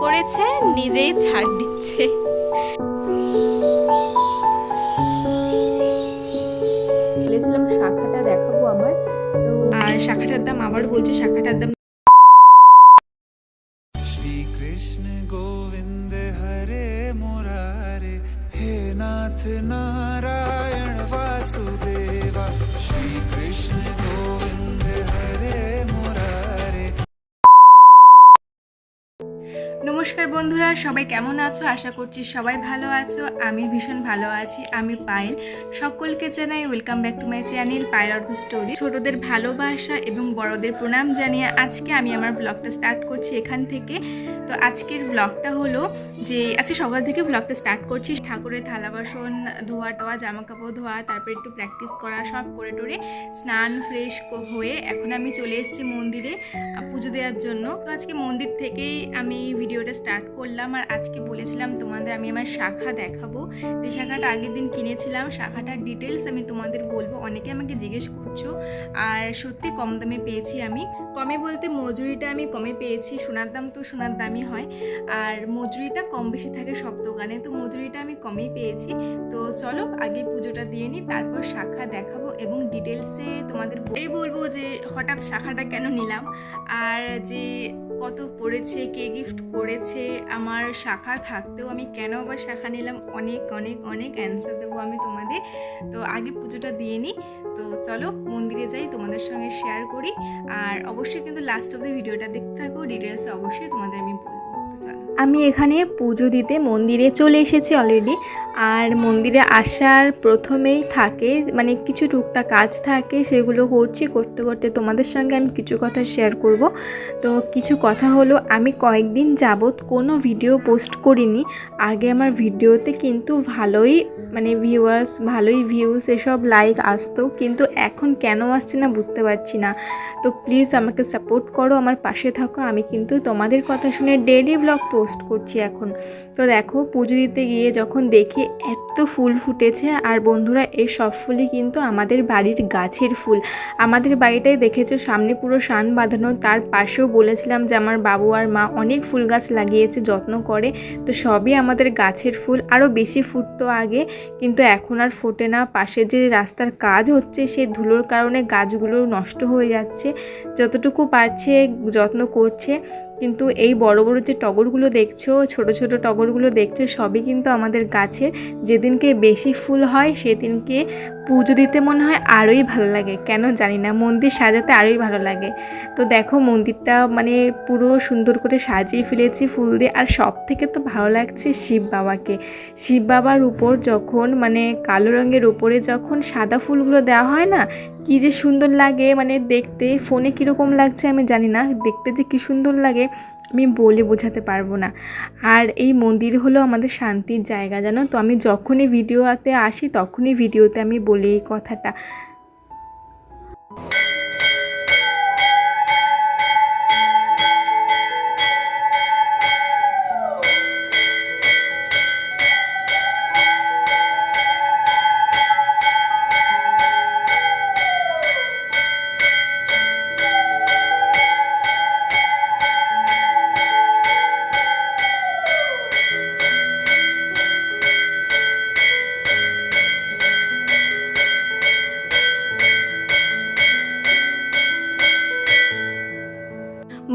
করেছে নিজেই ছাড় দিচ্ছে। শাখাটা দেখাবো আর শাখাটার দাম আবার বলছে শাখাটার দাম গোবিন্দ হে নাথ নারায়ণ বাসুদেবা শ্রীকৃষ্ণ নমস্কার বন্ধুরা, সবাই কেমন আছো? আশা করছি সবাই ভালো আছো। আমি ভীষণ ভালো আছি, আমি পায়েল। সকলকে জানাই welcome back to my channel Payel অর্থ স্টোরি ছোটদের ভালোবাসা এবং বড়দের প্রণাম জানিয়ে আজকে আমি আমার ব্লগটা স্টার্ট করছি এখান থেকে। তো আজকের ব্লগটা হলো যে, আজকে সকাল থেকে ব্লগটা স্টার্ট করছি। ঠাকুরের থালা বাসন ধোয়া টোয়া জামা কাপড় ধোয়া, তারপরে একটু প্র্যাকটিস করা, সব করে টোরে স্নান ফ্রেশ হয়ে এখন আমি চলে এসেছি মন্দিরে পুজো দেওয়ার জন্য। তো আজকে মন্দির থেকেই আমি ভিডিওটা স্টার্ট করলাম আর আজকে বলেছিলাম তোমাদের আমি আমার শাখা দেখাবো। যে শাখাটা আগের দিন কিনেছিলাম, শাখাটার ডিটেলস আমি তোমাদের বলব। অনেকে আমাকে জিজ্ঞেস করছ, আর সত্যি কম দামে পেয়েছি আমি। কমে বলতে মজুরিটা আমি কমে পেয়েছি, সোনার দাম তো সোনার দামই হয়। আর মজুরিটা কম বেশি থাকে সব দোকানে, তো মজুরিটা আমি কমেই পেয়েছি। তো চলো আগে পুজোটা দিয়ে নিই, তারপর শাখা দেখাবো এবং ডিটেলসে তোমাদের বলব যে হঠাৎ শাখাটা কেন নিলাম? আর যে কত পড়েছে, কে গিফট করেছে, আমার শাখা থাকতেও আমি কেন আবার শাখা নিলাম? অনেক অনেক অনেক অ্যান্সার দেবো আমি তোমাদের। তো আগে পুজোটা দিয়ে নিই তো চলো মন্দিরে যাই, তোমাদের সঙ্গে শেয়ার করি। আর অবশ্যই কিন্তু লাস্ট অব দ্য ভিডিওটা দেখতে থাকো। ডিটেলস অবশ্যই তোমাদের আমি বলব। আমি এখানে পুজো দিতে মন্দিরে চলে এসেছি অলরেডি আর মন্দিরে আসার প্রথমেই থাকে মানে কিছু টুকটাক কাজ থাকে, সেগুলো করছি, করতে করতে তোমাদের সঙ্গে আমি কিছু কথা শেয়ার করব। তো কিছু কথা হলো, আমি কয়েকদিন যাবৎ কোনো ভিডিও পোস্ট করিনি, আগে আমার ভিডিওতে কিন্তু ভালোই মানে ভিউয়ার্স ভালোই ভিউজ এসব লাইক আসতো, কিন্তু এখন কেন আসছে না বুঝতে পারছি না। তো প্লিজ আমাকে সাপোর্ট করো, আমার পাশে থাকো, আমি কিন্তু তোমাদের কথা শুনে ডেলি ব্লগ পোস্ট করছি এখন। তো দেখো, পুজো দিতে গিয়ে যখন দেখি এত ফুল ফুটেছে, আর বন্ধুরা, এই সব ফুলই কিন্তু আমাদের বাড়ির গাছের ফুল। আমাদের বাড়িটাই দেখেছ, সামনে পুরো শান বাঁধানো, তার পাশেও বলেছিলাম যে আমার বাবু আর মা অনেক ফুল গাছ লাগিয়েছে, যত্ন করে। তো সবই আমাদের গাছের ফুল, আরও বেশি ফুটতো আগে, কিন্তু এখন আর ফোটে না। পাশে যে রাস্তার কাজ হচ্ছে সেই ধুলোর কারণে গাছগুলো নষ্ট হয়ে যাচ্ছে। যতটুকু পারছে, যত্ন করছে। কিন্তু এই বড় বড় যে টগরগুলো দেখছ, ছোট ছোট টগরগুলো দেখছ, সবই কিন্তু আমাদের গাছে যেদিনকে বেশি ফুল হয়, সেদিনকে পুজো দিতে মনে হয় আরোই ভালো লাগে। কেন জানি না, মন্দির সাজাতে আরোই ভালো লাগে। তো দেখো মন্দিরটা মানে পুরো সুন্দর করে সাজিয়ে ফেলেছি ফুল দিয়ে। আর সব থেকে তো ভালো লাগছে শিব বাবাকে। শিব বাবার উপর যখন মানে কালো রঙের উপরে যখন সাদা ফুলগুলো দেওয়া হয় না, কি যে সুন্দর লাগে। মানে দেখতে, ফোনে কীরকম লাগছে আমি জানি না। দেখতে যে কী সুন্দর লাগে। আমি বলে বোঝাতে পারব না। আর এই মন্দির হলো আমাদের শান্তির জায়গা, জানো তো? আমি যখনই ভিডিওতে আসি, তখনই ভিডিওতে আমি বলি এই কথাটা।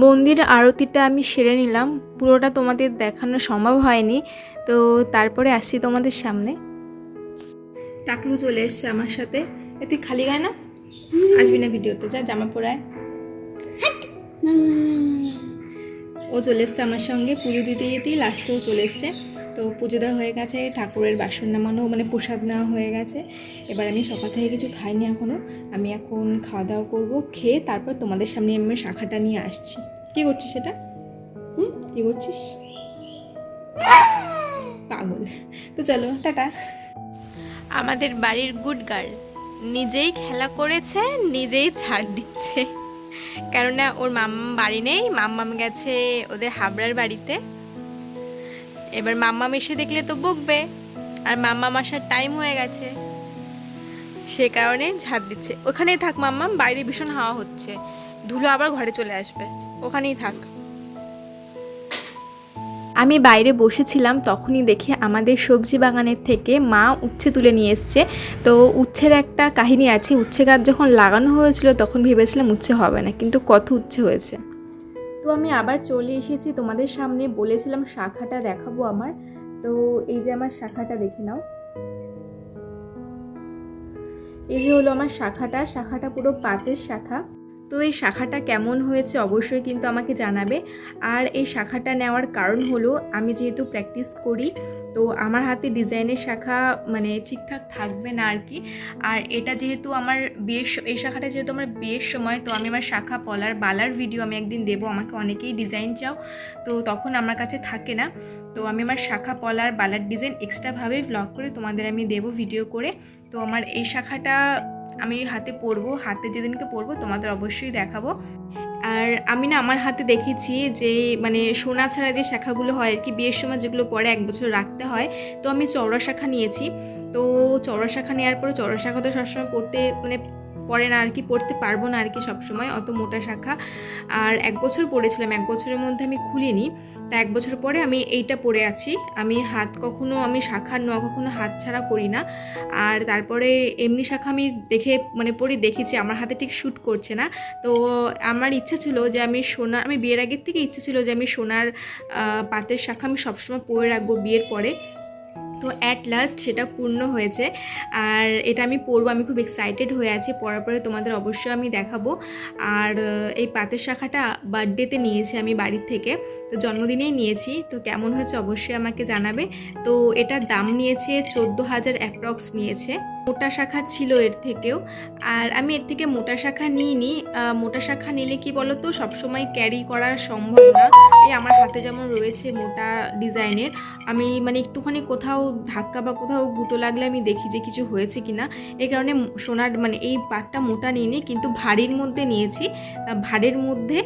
মন্দির আরতিটা আমি সেরে নিলাম। পুরোটা তোমাদের দেখানো সম্ভব হয়নি। তো তারপরে আসছি তোমাদের সামনে। টাকলু চলে এসছে আমার সাথে। এতে খালি গায় না? আসবি না ভিডিওতে যা জামা পরায়। ও চলে এসছে আমার সঙ্গে। পুজো দিতে যেতেই লাস্টেও চলে এসছে। তো পুজো দেওয়া হয়ে গেছে, ঠাকুরের বাসন নামানো মানে প্রসাদ নেওয়া হয়ে গেছে। এবার আমি সকাল থেকে কিছু খাইনি এখনও আমি এখন খাওয়া দাওয়া করব, খেয়ে তারপর তোমাদের সামনে আমি শাখাটা নিয়ে আসছি। কি করছিস সেটা? হুম? কি করছিস? পাগল। তো চলো, টাটা। আমাদের বাড়ির গুড গার্ল নিজেই খেলা করেছে, নিজেই ছাড় দিচ্ছে। কেননা ওর মাম বাড়ি নেই, মাম্মাম গেছে ওদের হাবড়ার বাড়িতে। এবার মাম্মা মেশে দেখলে তো বকবে। আর মাম্মা আসার টাইম হয়ে গেছে। সে কারণে ঝাঁপ দিচ্ছে। ওখানেই থাক মাম্মা বাইরে ভীষণ হাওয়া হচ্ছে। ধুলো আবার ঘরে চলে আসবে। ওখানেই থাক। আমি বাইরে বসেছিলাম, তখনই দেখি আমাদের সবজি বাগানের থেকে মা উচ্ছে তুলে নিয়ে এসছে। তো উচ্ছের একটা কাহিনী আছে, উচ্ছে গাছ যখন লাগানো হয়েছিল, তখন ভেবেছিলাম উচ্ছে হবে না, কিন্তু কত উচ্ছে হয়েছে। আমি আবার চলে এসেছি। তোমাদের সামনে বলেছিলাম শাখাটা দেখাবো আমার। তো এই যে আমার শাখাটা দেখে নাও। এই যে হলো আমার শাখাটা। শাখাটা পুরো পাতের শাখা। তো এই শাখাটা কেমন হয়েছে অবশ্যই কিন্তু আমাকে জানাবে। আর এই শাখাটা নেওয়ার কারণ হলো, আমি যেহেতু প্র্যাকটিস করি, তো আমার হাতে ডিজাইনের শাখা মানে ঠিকঠাক থাকবে না আর কি আর এটা যেহেতু আমার বিয়ের এই শাখাটা যেহেতু আমার বিয়ের সময়, তো আমি আমার শাখা পলার বালার ভিডিও আমি একদিন দেবো, আমাকে অনেকেই ডিজাইন চাও, তো তখন আমার কাছে থাকে না। তো আমি আমার শাখা পলার বালার ডিজাইন এক্সট্রাভাবে ব্লগ করে তোমাদের আমি দেবো ভিডিও করে। তো আমার এই শাখাটা আমি হাতে পরবো, হাতে যেদিনকে পরবো তোমাদের অবশ্যই দেখাবো। আর আমি না আমার হাতে দেখেছি যে মানে সোনা ছাড়া যে শাখাগুলো হয় আর কি, বিয়ের সময় যেগুলো পরে এক বছর রাখতে হয়, তো আমি চওড়া শাখা নিয়েছি। তো চওড়া শাখা নেওয়ার পরে চওড়া শাখা তো সবসময় পড়তে মানে পরে না আর কি পড়তে পারব না আর কি সবসময়, অত মোটা শাখা। আর এক বছর পড়েছিলাম, এক বছরের মধ্যে আমি খুলিনি। তা এক বছর পরে আমি এইটা পরে আছি। আমি হাত কখনো, আমি শাখার নোয়া কখনো হাত ছাড়া করি না। আর তারপরে এমনি শাখা আমি দেখে মানে পরে দেখেছি, আমার হাতে ঠিক শ্যুট করছে না। তো আমার ইচ্ছা ছিল যে আমি সোনা, আমি বিয়ের আগের থেকে ইচ্ছা ছিল যে আমি সোনার পাতের শাখা আমি সবসময় পরে রাখব বিয়ের পরে। তো অ্যাট লাস্ট সেটা পূর্ণ হয়েছে। আর এটা আমি পরবো আমি খুব এক্সাইটেড হয়ে আছি। পরার পরে তোমাদের অবশ্যই আমি দেখাবো। আর এই পাতের শাখাটা বার্থডেতে নিয়েছি আমি বাড়ির থেকে। তো জন্মদিনেই নিয়েছি। তো কেমন হয়েছে অবশ্যই আমাকে জানাবে। তো এটার দাম নিয়েছে চোদ্দ হাজার অ্যাপ্রক্স নিয়েছে। মোটা শাখা ছিল এর থেকেও। আর আমি এর থেকে মোটা শাখা নিইনি। মোটা শাখা নিলে কি বলো তো সবসময় ক্যারি করা সম্ভব না। এই আমার হাতে যেমন রয়েছে মোটা ডিজাইনের, আমি মানে একটুখানি কোথাও ধাক্কা বা কোথাও গুঁতো লাগলে আমি দেখি যে কিছু হয়েছে কি না এই কারণে সোনার মানে এই পাটটা মোটা নিইনি, কিন্তু ভারীর মধ্যে নিয়েছি। ভারের মধ্যে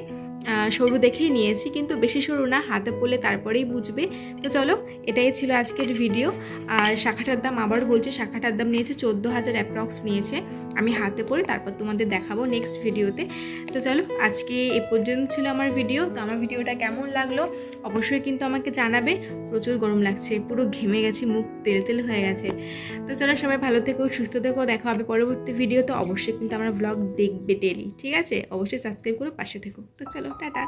সরু দেখেই নিয়েছি, কিন্তু বেশি সরু না, হাতে পড়লে তারপরেই বুঝবে। তো চলো, এটাই ছিল আজকের ভিডিও আর শাখাটার দাম আবারও বলছি, শাখাটার দাম নিয়েছে চোদ্দ হাজার অ্যাপ্রক্স নিয়েছে। আমি হাতে পরে তারপর তোমাদের দেখাবো নেক্সট ভিডিওতে তো। চলো, আজকে এ পর্যন্ত ছিল আমার ভিডিও তো আমার ভিডিওটা কেমন লাগল, অবশ্যই কিন্তু আমাকে জানাবে। প্রচুর গরম লাগছে, পুরো ঘেমে গেছে, মুখ তেল তেল হয়ে গেছে। তো চলো, সবাই ভালো থেকো, সুস্থ থেকো, দেখা হবে পরবর্তী ভিডিও তো অবশ্যই কিন্তু আমার ব্লগ দেখবে ডেলি ঠিক আছে? অবশ্যই সাবস্ক্রাইব করে পাশে থেকো। তো চলো। টাটা